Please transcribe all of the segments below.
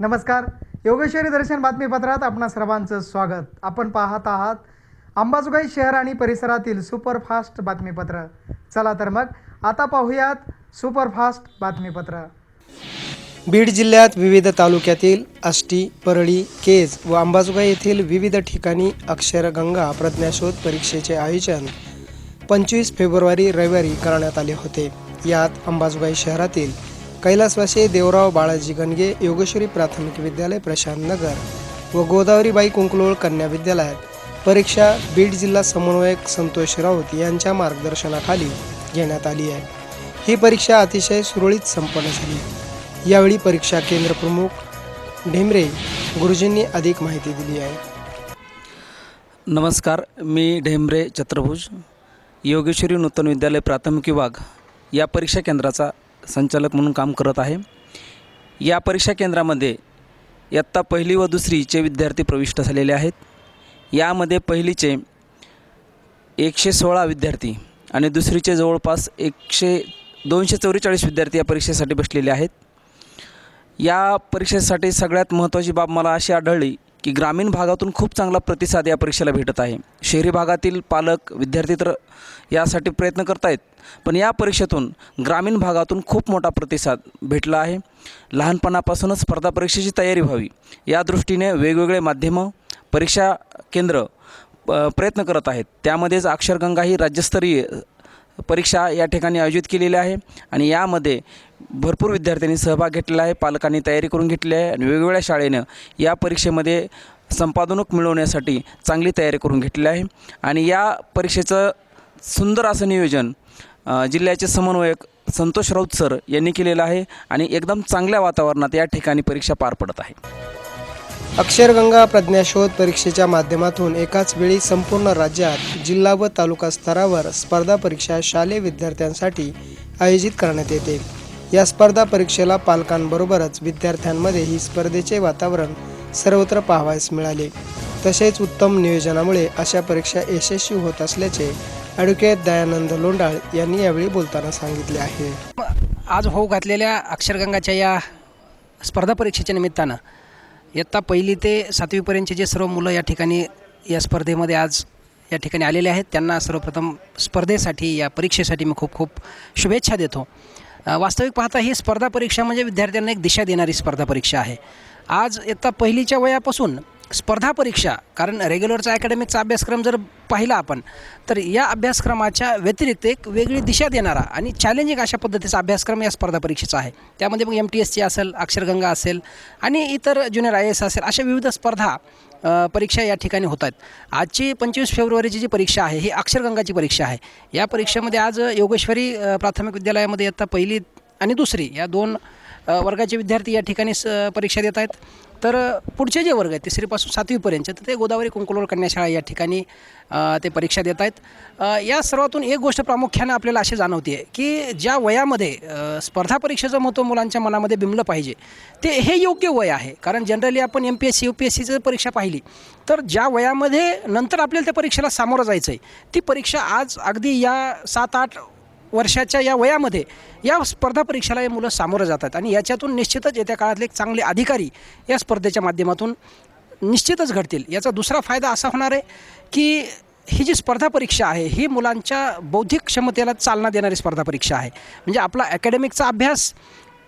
नमस्कार. योगेश्वरी दर्शन बातमीपत्रात आपणा सर्वांचं स्वागत. आपण पाहत आहात अंबाजोगाई शहर आणि परिसरातील सुपरफास्ट बातमीपत्र. चला तर मग आता पाहूयात सुपरफास्ट बातमीपत्र. बीड जिल्ह्यात विविध तालुक्यातील आष्टी परळी केज व अंबाजोगाई येथील विविध ठिकाणी अक्षरगंगा प्रज्ञाशोध परीक्षेचे आयोजन पंचवीस फेब्रुवारी रविवारी करण्यात आले होते. यात अंबाजोगाई शहरातील कैलासवासी देवराव बाळाजी गणगे योगेश्वरी प्राथमिक विद्यालय प्रशांत नगर व गोदावरीबाई कुंकलोळ कन्या विद्यालयात. परीक्षा बीड जिल्हा समन्वयक संतोष राऊत यांच्या मार्गदर्शनाखाली घेण्यात आली आहे. ही परीक्षा अतिशय सुरळीत संपन्न झाली. यावेळी परीक्षा केंद्र प्रमुख ढेमरे गुरुजींनी अधिक माहिती दिली आहे. नमस्कार मी ढेमरे छत्रभुज योगेश्वरी नूतन विद्यालय प्राथमिक विभाग या परीक्षा केंद्राचा संचालक म्हणून काम करत आहे. या परीक्षा केंद्रामध्ये इयत्ता पहिली व दुसरीचे विद्यार्थी प्रविष्ट झालेले आहेत. यामध्ये पहिलीचे एकशे सोळा विद्यार्थी आणि दुसरीचे जवळपास एकशे दोनशे चौवेचाळीस विद्यार्थी या परीक्षेसाठी बसलेले आहेत. या परीक्षेसाठी सगळ्यात महत्त्वाची बाब मला अशी आढळली की ग्रामीण भागातून खूप चांगला प्रतिसाद या परीक्षेला भेटत आहे. शहरी भागातील पालक विद्यार्थी तर यासाठी प्रयत्न करत आहेत पण या परीक्षेतून ग्रामीण भागातून खूप मोठा प्रतिसाद भेटला आहे. लहानपणापासूनच स्पर्धा परीक्षेची तयारी व्हावी. या दृष्टीने वेगवेगळे माध्यमं परीक्षा केंद्र प- प्रयत्न करत आहेत. त्यामध्येच अक्षरगंगा ही राज्यस्तरीय परीक्षा या ठिकाणी आयोजित केलेल्या आहे आणि यामध्ये भरपूर विद्यार्थ्यांनी सहभाग घेतलेला आहे पालकांनी तयारी करून घेतली आहे आणि वेगवेगळ्या शाळेनं या परीक्षेमध्ये संपादनक मिळवण्यासाठी चांगली तयारी करून घेतली आहे. आणि या परीक्षेचं सुंदर असं नियोजन जिल्ह्याचे समन्वयक संतोष राऊत सर यांनी केलेलं आहे आणि एकदम चांगल्या वातावरणात या ठिकाणी परीक्षा पार पडत आहे. अक्षरगंगा प्रज्ञाशोध परीक्षेच्या माध्यमातून एकाच वेळी संपूर्ण राज्यात जिल्हा व तालुका स्तरावर स्पर्धा परीक्षा शालेय विद्यार्थ्यांसाठी आयोजित करण्यात येते. या स्पर्धा परीक्षेला पालकांबरोबरच विद्यार्थ्यांमध्ये ही स्पर्धेचे वातावरण सर्वत्र पाहावयास मिळाले. तसेच उत्तम नियोजनामुळे अशा परीक्षा यशस्वी होत असल्याचे ॲडव्होकेट दयानंद लोंडाळ यांनी यावेळी बोलताना सांगितले आहे. आज होऊ घातलेल्या अक्षरगंगाच्या या स्पर्धा परीक्षेच्या निमित्तानं इयत्ता पहिली ते सातवीपर्यंतचे जे सर्व मुलं या ठिकाणी या स्पर्धेमध्ये आज या ठिकाणी आलेले आहेत त्यांना सर्वप्रथम स्पर्धेसाठी या परीक्षेसाठी मी खूप खूप शुभेच्छा देतो. वास्तविक पाहता ही स्पर्धा परीक्षा म्हणजे विद्यार्थ्यांना एक दिशा देणारी स्पर्धा परीक्षा आहे. आज इयत्ता पहिलीच्या वयापासून स्पर्धा परीक्षा कारण रेग्युलरचा अकॅडमिकचा अभ्यासक्रम जर पाहिला आपण तर या अभ्यासक्रमाच्या व्यतिरिक्त एक वेगळी दिशा देणारा आणि चॅलेंजिंग अशा पद्धतीचा अभ्यासक्रम या स्पर्धा परीक्षेचा आहे. त्यामध्ये मग एम टी एसची असेल अक्षरगंगा असेल आणि इतर ज्युनियर आय एस असेल अशा विविध स्पर्धा परीक्षा या ठिकाणी होत आहेत. आजची पंचवीस फेब्रुवारीची जी परीक्षा आहे ही अक्षरगंगाची परीक्षा आहे. या परीक्षेमध्ये आज योगेश्वरी प्राथमिक विद्यालयामध्ये इयत्ता पहिली आणि दुसरी. या दोन वर्गाचे विद्यार्थी या ठिकाणी स परीक्षा देत आहेत. तर पुढचे जे वर्ग आहेत तिसरीपासून सातवीपर्यंत तर ते गोदावरी कुंकुलोर कन्याशाळा या ठिकाणी ते परीक्षा देत आहेत. या सर्वातून एक गोष्ट प्रामुख्यानं आपल्याला अशी जाणवते आहे की ज्या वयामध्ये स्पर्धा परीक्षेचं महत्त्व मुलांच्या मनामध्ये बिंबलं पाहिजे ते हे योग्य वय आहे. कारण जनरली आपण M P S C U P S सीचं परीक्षा पाहिली तर ज्या वयामध्ये नंतर आपल्याला त्या परीक्षेला सामोरं जायचं आहे ती परीक्षा आज अगदी या सात आठ वर्षाच्या या वयामध्ये या स्पर्धा परीक्षेला हे मुलं सामोरं जातात. आणि याच्यातून निश्चितच येत्या काळातले एक चांगले अधिकारी या स्पर्धेच्या माध्यमातून निश्चितच घडतील. याचा दुसरा फायदा असा होणार आहे की ही जी स्पर्धा परीक्षा आहे ही मुलांच्या बौद्धिक क्षमतेला चालना देणारी स्पर्धा परीक्षा आहे. म्हणजे आपला अकॅडमिकचा अभ्यास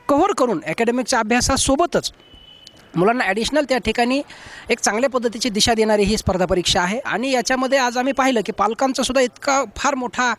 कव्हर करून अकॅडमिकच्या अभ्यासासोबतच मुलांना ॲडिशनल त्या ठिकाणी एक चांगल्या पद्धतीची दिशा देणारी ही स्पर्धा परीक्षा आहे. आणि याच्यामध्ये आज आम्ही पाहिलं की पालकांचासुद्धा इतका फार मोठा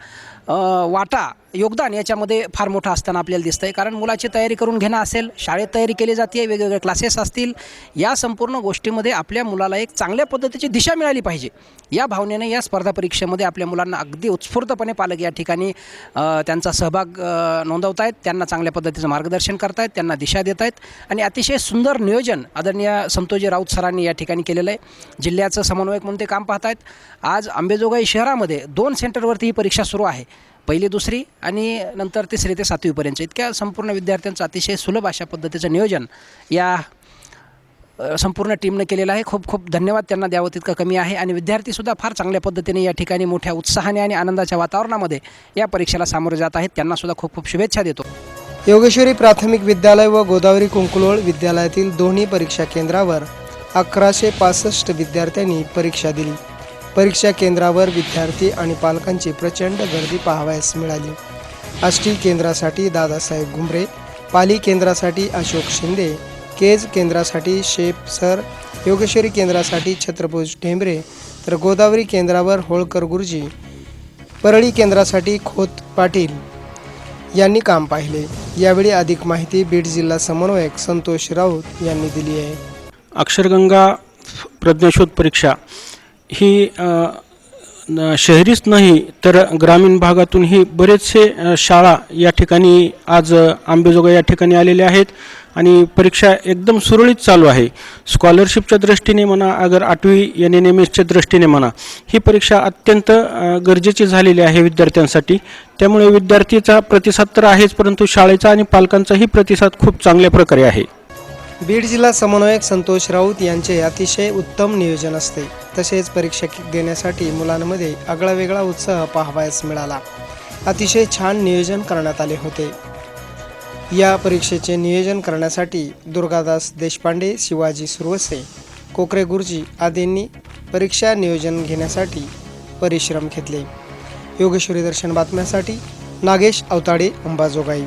वाटा योगदान याच्यामध्ये फार मोठं असताना आपल्याला दिसतं आहे कारण मुलाची तयारी करून घेणं असेल शाळेत तयारी केली जाते वेगवेगळे क्लासेस असतील या संपूर्ण गोष्टीमध्ये आपल्या मुलाला एक चांगल्या पद्धतीची दिशा मिळाली पाहिजे. या भावनेने या स्पर्धा परीक्षेमध्ये आपल्या मुलांना अगदी उत्स्फूर्तपणे पालक या ठिकाणी त्यांचा सहभाग नोंदवत आहेत त्यांना चांगल्या पद्धतीचं मार्गदर्शन करतायत त्यांना दिशा देत आहेत आणि अतिशय सुंदर नियोजन आदरणीय संतोजी राऊत सरांनी या ठिकाणी केलेलं आहे. जिल्ह्याचं समन्वयक म्हणून ते काम पाहत आहेत आज अंबेजोगाई शहरामध्ये दोन सेंटरवरती ही परीक्षा सुरू आहे. पहिली दुसरी आणि नंतर तिसरी ते सातवीपर्यंत इतक्या संपूर्ण विद्यार्थ्यांचं अतिशय सुलभ अशा पद्धतीचं नियोजन या संपूर्ण टीमनं केलेलं आहे. खूप खूप धन्यवाद त्यांना. द्यावं तितकं कमी आहे. आणि विद्यार्थीसुद्धा फार चांगल्या पद्धतीने या ठिकाणी मोठ्या उत्साहाने आणि आनंदाच्या वातावरणामध्ये या परीक्षेला सामोरे जात आहेत. त्यांनासुद्धा खूप खूप शुभेच्छा देतो. योगेश्वरी प्राथमिक विद्यालय व गोदावरी कुंकुलोळ विद्यालयातील दोन्ही परीक्षा केंद्रावर अकराशे पासष्ट विद्यार्थ्यांनी परीक्षा दिली. परीक्षा केंद्रावर विद्यार्थी आणि पालकांची प्रचंड गर्दी पाहावयास मिळाली. आष्टी केंद्रासाठी दादासाहेब घुमरे पाली केंद्रासाठी अशोक शिंदे केज केंद्रासाठी शेप सर योगेश्वरी केंद्रासाठी छत्रभुज ढेंबरे तर गोदावरी केंद्रावर होळकर गुरुजी परळी केंद्रासाठी खोत पाटील यांनी काम पाहिले. यावेळी अधिक माहिती बीड जिल्हा समन्वयक संतोष राऊत यांनी दिली आहे. अक्षरगंगा प्रज्ञाशोध परीक्षा ही शहरीच नाही तर ग्रामीण भागातूनही बरेचसे शाळा या ठिकाणी आज आंबेजोगा आंबेजोगाई या ठिकाणी आलेले आहेत आणि परीक्षा एकदम सुरळीत चालू आहे. स्कॉलरशिपच्या दृष्टीने म्हणा अगर आठवी एन एन एम एसच्या दृष्टीने म्हणा ही परीक्षा अत्यंत गरजेची झालेली आहे विद्यार्थ्यांसाठी. त्यामुळे विद्यार्थीचा प्रतिसाद तर आहेच परंतु शाळेचा आणि पालकांचाही प्रतिसाद खूप चांगल्या प्रकारे आहे. बीड जिल्हा समन्वयक संतोष राऊत यांचे अतिशय उत्तम नियोजन असते. तसेच परीक्षा देण्यासाठी मुलांमध्ये आगळावेगळा उत्साह पाहावयास मिळाला. अतिशय छान नियोजन करण्यात आले होते. या परीक्षेचे नियोजन करण्यासाठी दुर्गादास देशपांडे शिवाजी सुरवसे कोकरे गुरुजी आदींनी परीक्षा नियोजन घेण्यासाठी परिश्रम घेतले. योगेश्वरी दर्शन बातम्यासाठी नागेश अवताडे अंबाजोगाई.